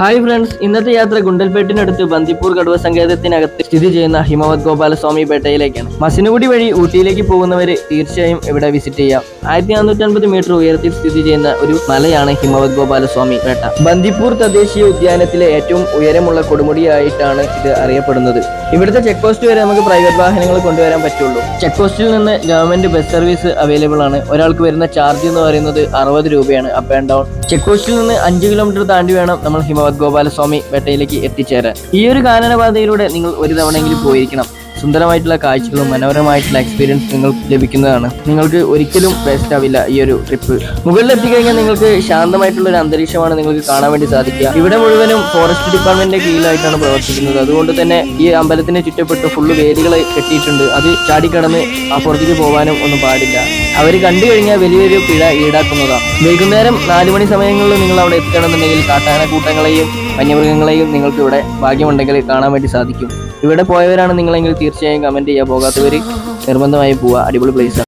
Hi friends ഇന്നത്തെ യാത്ര ഗുണ്ടൽപേട്ടിനടുത്ത് ബന്ദിപ്പൂർ കടുവ സങ്കേതത്തിനകത്ത് സ്ഥിതി ചെയ്യുന്ന ഹിമവത് ഗോപാലസ്വാമി പേട്ടയിലേക്കാണ്. മസിനുകുടി വഴി ഊട്ടിയിലേക്ക് പോകുന്നവര് തീർച്ചയായും ഇവിടെ വിസിറ്റ് ചെയ്യാം. ആയിരത്തി നാനൂറ്റൻപത് മീറ്റർ ഉയരത്തിൽ സ്ഥിതി ചെയ്യുന്ന ഒരു മലയാണ് ഹിമവത് ഗോപാലസ്വാമി പേട്ട. ബന്ദിപ്പൂർ തദ്ദേശീയ ഉദ്യാനത്തിലെ ഏറ്റവും ഉയരമുള്ള കൊടുമുടിയായിട്ടാണ് ഇത് അറിയപ്പെടുന്നത്. ഇവിടുത്തെ ചെക്ക് പോസ്റ്റ് വരെ നമുക്ക് പ്രൈവറ്റ് വാഹനങ്ങൾ കൊണ്ടുവരാൻ പറ്റുള്ളൂ. ചെക്ക് പോസ്റ്റിൽ നിന്ന് ഗവൺമെന്റ് ബസ് സർവീസ് അവൈലബിൾ ആണ്. ഒരാൾക്ക് വരുന്ന ചാർജ് എന്ന് പറയുന്നത് അറുപത് രൂപയാണ്. അപ്പ് ആൻഡ് ഡൗൺ ചെക്ക് പോസ്റ്റിൽ നിന്ന് അഞ്ച് കിലോമീറ്റർ താണ്ടി വേണം നമ്മൾ ഹിമവത് ഗോപാലസ്വാമി വേട്ടയിലേക്ക് എത്തിച്ചേരാൻ. ഈ ഒരു കാനനപാതയിലൂടെ നിങ്ങൾ ഒരു തവണയെങ്കിലും പോയിരിക്കണം. സുന്ദരമായിട്ടുള്ള കാഴ്ചകളും മനോഹരമായിട്ടുള്ള എക്സ്പീരിയൻസ് നിങ്ങൾക്ക് ലഭിക്കുന്നതാണ്. നിങ്ങൾക്ക് ഒരിക്കലും വേസ്റ്റ് ആവില്ല ഈ ഒരു ട്രിപ്പ് മുകളിൽ എത്തിക്കഴിഞ്ഞാൽ നിങ്ങൾക്ക് ശാന്തമായിട്ടുള്ള ഒരു അന്തരീക്ഷമാണ് നിങ്ങൾക്ക് കാണാൻ വേണ്ടി സാധിക്കുക. ഇവിടെ മുഴുവനും ഫോറസ്റ്റ് ഡിപ്പാർട്ട്മെന്റിന്റെ കീഴിലായിട്ടാണ് പ്രവർത്തിക്കുന്നത്. അതുകൊണ്ട് തന്നെ ഈ അമ്പലത്തിന് ചുറ്റപ്പെട്ട് ഫുള്ള് വേരുകൾ കെട്ടിയിട്ടുണ്ട്. അത് ചാടിക്കടന്ന് അപ്പുറത്തേക്ക് പോകാനും ഒന്നും പാടില്ല. അവർ കണ്ടു കഴിഞ്ഞാൽ വലിയൊരു പിഴ ഈടാക്കുന്നതാണ് വൈകുന്നേരം നാല് മണി സമയങ്ങളിൽ നിങ്ങൾ അവിടെ എത്തുകയാണെന്നുണ്ടെങ്കിൽ കാട്ടാന കൂട്ടങ്ങളെയും വന്യമൃഗങ്ങളെയും നിങ്ങൾക്ക് ഇവിടെ ഭാഗ്യമുണ്ടെങ്കിൽ കാണാൻ വേണ്ടി സാധിക്കും. ഇവിടെ പോയവരാണ് നിങ്ങളെങ്കിൽ തീർച്ചയായും കമന്റ് ചെയ്യുക പോകാത്തവർ നിർബന്ധമായി പോവുക. അടിപൊളി പ്ലേസ്